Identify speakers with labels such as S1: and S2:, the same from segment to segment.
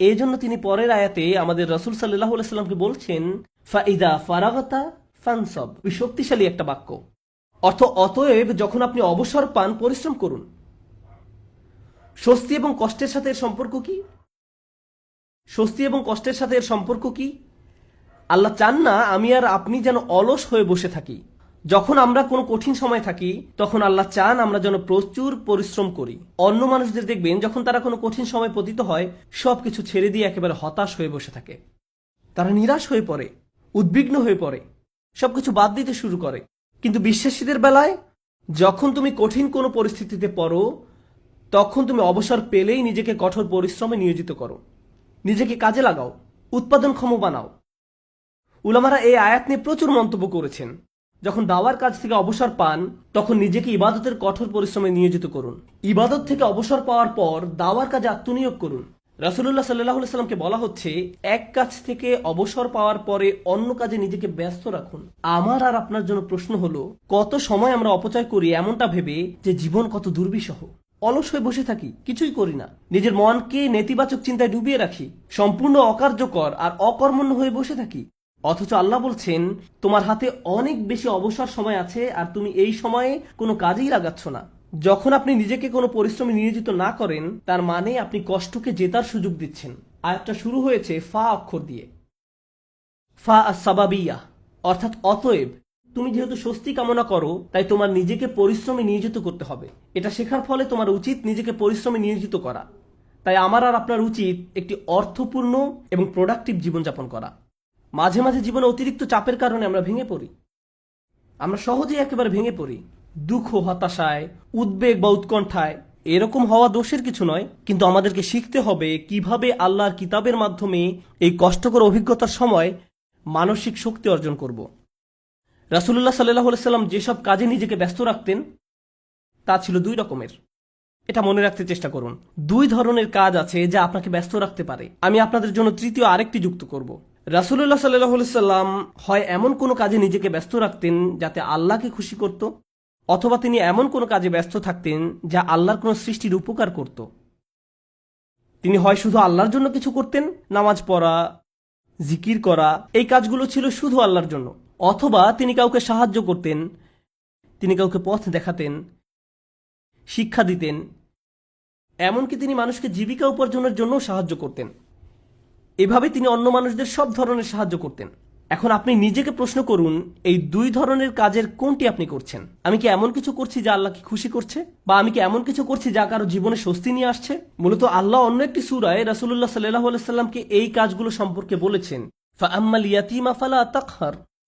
S1: এই জন্য তিনি পরের আয়াতে আমাদের রসুল সাল্লাহ সাল্লামকে বলছেন, ফাইদা ফারাগতা ফানসব। শক্তিশালী একটা বাক্য। অর্থ, অতএব যখন আপনি অবসর পান, পরিশ্রম করুন। স্বস্তি এবং কষ্টের সাথে এর সম্পর্ক কি? স্বস্তি এবং কষ্টের সাথে এর সম্পর্ক কি? আল্লাহ চান না আমি আর আপনি যেন অলস হয়ে বসে থাকি। যখন আমরা কোনো কঠিন সময় থাকি, তখন আল্লাহ চান আমরা যেন প্রচুর পরিশ্রম করি। অন্য মানুষদের দেখবেন, যখন তারা কোনো কঠিন সময় পতিত হয়, সবকিছু ছেড়ে দিয়ে একেবারে হতাশ হয়ে বসে থাকে। তারা নিরাশ হয়ে পড়ে, উদ্বিগ্ন হয়ে পড়ে, সবকিছু বাদ দিতে শুরু করে। কিন্তু বিশ্বাসীদের বেলায়, যখন তুমি কঠিন কোনো পরিস্থিতিতে পড়ো, তখন তুমি অবসর পেলেই নিজেকে কঠোর পরিশ্রমে নিয়োজিত করো। নিজেকে কাজে লাগাও, উৎপাদনক্ষম বানাও। উলামারা এই আয়াত নিয়ে প্রচুর মন্তব্য করেছেন। যখন দাওয়ার কাজ থেকে অবসর পান, তখন নিজেকে ইবাদতের কঠোর পরিশ্রমে নিয়োজিত করুন। ইবাদত থেকে অবসর পাওয়ার পর দাওয়ার কাজে আত্মনিয়োগ করুন। রাসুল্লাহ সাল্লাহ সাল্লামকে বলা হচ্ছে, এক কাজ থেকে অবসর পাওয়ার পরে অন্য কাজে নিজেকে ব্যস্ত রাখুন। আমার আর আপনার জন্য প্রশ্ন হলো, কত সময় আমরা অপচয় করি এমনটা ভেবে যে জীবন কত দুর্বিষহ? অলস হয়ে বসে থাকি, কিছুই করি না। নিজের মনকে নেতিবাচক চিন্তায় ডুবিয়ে রাখি, সম্পূর্ণ অকার্যকর আর অকর্মণ্য হয়ে বসে থাকি। অথচ আল্লাহ বলছেন, তোমার হাতে অনেক বেশি অবসর সময় আছে আর তুমি এই সময়ে কোনো কাজেই লাগাচ্ছ না। যখন আপনি নিজেকে কোনো পরিশ্রমে নিয়োজিত না করেন, তার মানে আপনি কষ্টকে জেতার সুযোগ দিচ্ছেন। আয়াতটা শুরু হয়েছে ফা অক্ষর দিয়ে। ফা সাবাবিয়া অর্থাৎ অতএব, তুমি যেহেতু স্বস্তি কামনা করো, তাই তোমার নিজেকে পরিশ্রমে নিয়োজিত করতে হবে। এটা শেখার ফলে তোমার উচিত নিজেকে পরিশ্রমে নিয়োজিত করা। তাই আমার আর আপনার উচিত একটি অর্থপূর্ণ এবং প্রোডাক্টিভ জীবনযাপন করা। মাঝে মাঝে জীবনে অতিরিক্ত চাপের কারণে আমরা ভেঙে পড়ি। আমরা সহজেই একেবারে ভেঙে পড়ি। দুঃখ, হতাশায়, উদ্বেগ বা উৎকণ্ঠায়, এরকম হওয়া দোষের কিছু নয়, কিন্তু আমাদেরকে শিখতে হবে কীভাবে আল্লাহর কিতাবের মাধ্যমে এই কষ্টকর অভিজ্ঞতার সময় মানসিক শক্তি অর্জন করব। রাসুল্লাহ সাল্লাহ সাল্লাম যেসব কাজে নিজেকে ব্যস্ত রাখতেন, তা ছিল দুই রকমের। এটা মনে রাখতে চেষ্টা করুন। দুই ধরনের কাজ আছে যা আপনাকে ব্যস্ত রাখতে পারে। আমি আপনাদের জন্য তৃতীয় আরেকটি যুক্ত করব। রাসুল্লাহ সাল্লাহ সাল্লাম হয় এমন কোনো কাজে নিজেকে ব্যস্ত রাখতেন যাতে আল্লাহকে খুশি করত, অথবা তিনি এমন কোনো কাজে ব্যস্ত থাকতেন যা আল্লাহর কোনো সৃষ্টির উপকার করত। তিনি হয় শুধু আল্লাহর জন্য কিছু করতেন, নামাজ পড়া, জিকির করা, এই কাজগুলো ছিল শুধু আল্লাহর জন্য। অথবা তিনি কাউকে সাহায্য করতেন, তিনি কাউকে পথ দেখাতেন, শিক্ষা দিতেন, এমনকি তিনি মানুষকে জীবিকা উপার্জনের জন্য সাহায্য করতেন। এভাবে তিনি অন্য মানুষদের সব ধরনের সাহায্য করতেন। এখন আপনি নিজেকে প্রশ্ন করুন, এই দুই ধরনের কাজের কোনটি আপনি করছেন? আমি কি এমন কিছু করছি যা আল্লাহকে খুশি করছে? বা আমি কি এমন কিছু করছি যা কারও জীবনে স্বস্তি নিয়ে আসছে? মূলত আল্লাহ অন্য একটি সুরায় রাসুল্লাহ সাল্লাহ সাল্লামকে এই কাজগুলো সম্পর্কে বলেছেন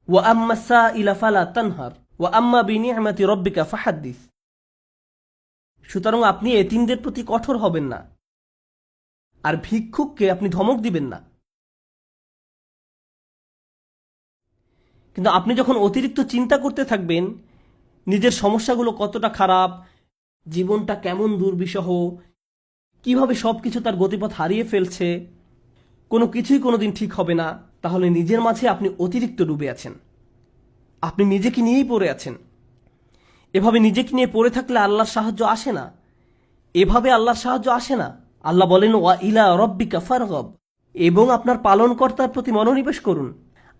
S1: ওয়া তানহার, ওয়া আম্মা রাব্বিকা সুতরাং আপনি এতিমদের প্রতি কঠোর হবেন না। আর ভিক্ষুককে আপনি ধমক দিবেন না। কিন্তু আপনি যখন অতিরিক্ত চিন্তা করতে থাকবেন, নিজের সমস্যাগুলো কতটা খারাপ, জীবনটা কেমন দুর্বিষহ, কীভাবে সব কিছু তার গতিপথ হারিয়ে ফেলছে, কোনো কিছুই কোনোদিন ঠিক হবে না, তাহলে নিজের মাঝে আপনি অতিরিক্ত ডুবে আছেন। আপনি নিজেকে নিয়েই পড়ে আছেন। এভাবে নিজেকে নিয়ে পড়ে থাকলে আল্লাহর সাহায্য আসে না। এভাবে আল্লাহর সাহায্য আসে না। আল্লাহ বলেন, ওয়া ইলা রব্বিকা ফারগব। এবং আপনার পালনকর্তার প্রতি মনোনিবেশ করুন।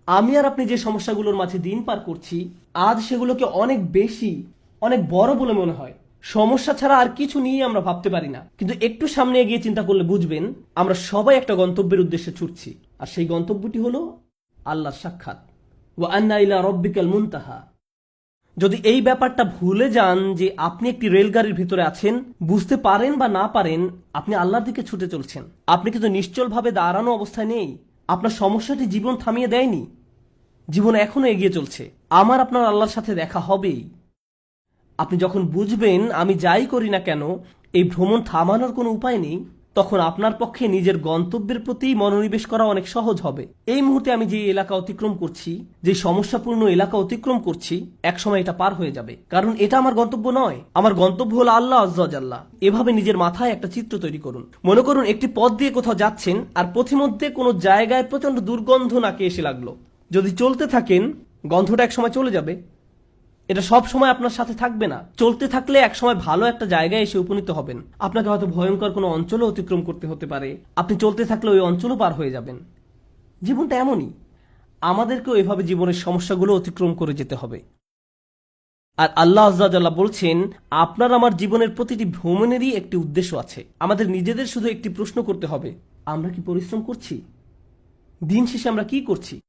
S1: আমি আর আপনি যে সমস্যাগুলোর মাঝে দিন পার করছি, আজ সেগুলোকে অনেক বেশি, অনেক বড় বলে মনে হয়। সমস্যা ছাড়া আর কিছু নিয়ে আমরা ভাবতে পারি না। কিন্তু একটু সামনে এগিয়ে চিন্তা করলে বুঝবেন, আমরা সবাই একটা গন্তব্যের উদ্দেশ্যে ছুটছি। আর সেই গন্তব্যটি হলো আল্লাহর সাক্ষাৎ। ওয়া আন্না ইলা রব্বিকাল মুনতাহা। যদি এই ব্যাপারটা ভুলে যান যে আপনি একটি রেলগাড়ির ভিতরে আছেন, বুঝতে পারেন বা না পারেন, আপনি আল্লাহর দিকে ছুটে চলছেন। আপনি কিন্তু নিশ্চলভাবে দাঁড়ানো অবস্থায় নেই। আপনার সমস্যাটি জীবন থামিয়ে দেয়নি। জীবন এখনও এগিয়ে চলছে। আমার আপনার আল্লাহর সাথে দেখা হবেই। আপনি যখন বুঝবেন আমি যাই করি না কেন, এই ভ্রমণ থামানোর কোনো উপায় নেই। তখন আপনার পক্ষে নিজের গন্তব্যের প্রতি মনোনিবেশ করা অনেক সহজ হবে। এই মুহূর্তে আমি যে এলাকা অতিক্রম করছি, যে সমস্যাপূর্ণ এলাকা অতিক্রম করছি, একসময় এটা পার হয়ে যাবে। কারণ এটা আমার গন্তব্য নয়। আমার গন্তব্য হলো আল্লাহ আজ্লাহ এভাবে নিজের মাথায় একটা চিত্র তৈরি করুন। মনে করুন, একটি পথ দিয়ে কোথাও যাচ্ছেন আর পথিমধ্যে কোনো জায়গায় প্রচণ্ড দুর্গন্ধ নাকে এসে লাগল। যদি চলতে থাকেন, গন্ধটা একসময় চলে যাবে। এটা সব সময় আপনার সাথে থাকবে না। চলতে থাকলে এক সময় ভালো একটা জায়গায় এসে উপনীত হবেন। আপনাকে হয়তো ভয়ঙ্কর কোনো অঞ্চলও অতিক্রম করতে হতে পারে। আপনি চলতে থাকলে ওই অঞ্চলও পার হয়ে যাবেন। জীবনটা এমনই। আমাদেরকেও এভাবে জীবনের সমস্যাগুলো অতিক্রম করে যেতে হবে। আর আল্লাহ আজ্লাহ বলছেন, আপনার আমার জীবনের প্রতিটি ভ্রমণেরই একটি উদ্দেশ্য আছে। আমাদের নিজেদের শুধু একটি প্রশ্ন করতে হবে, আমরা কি পরিশ্রম করছি? দিন শেষে আমরা কি করছি?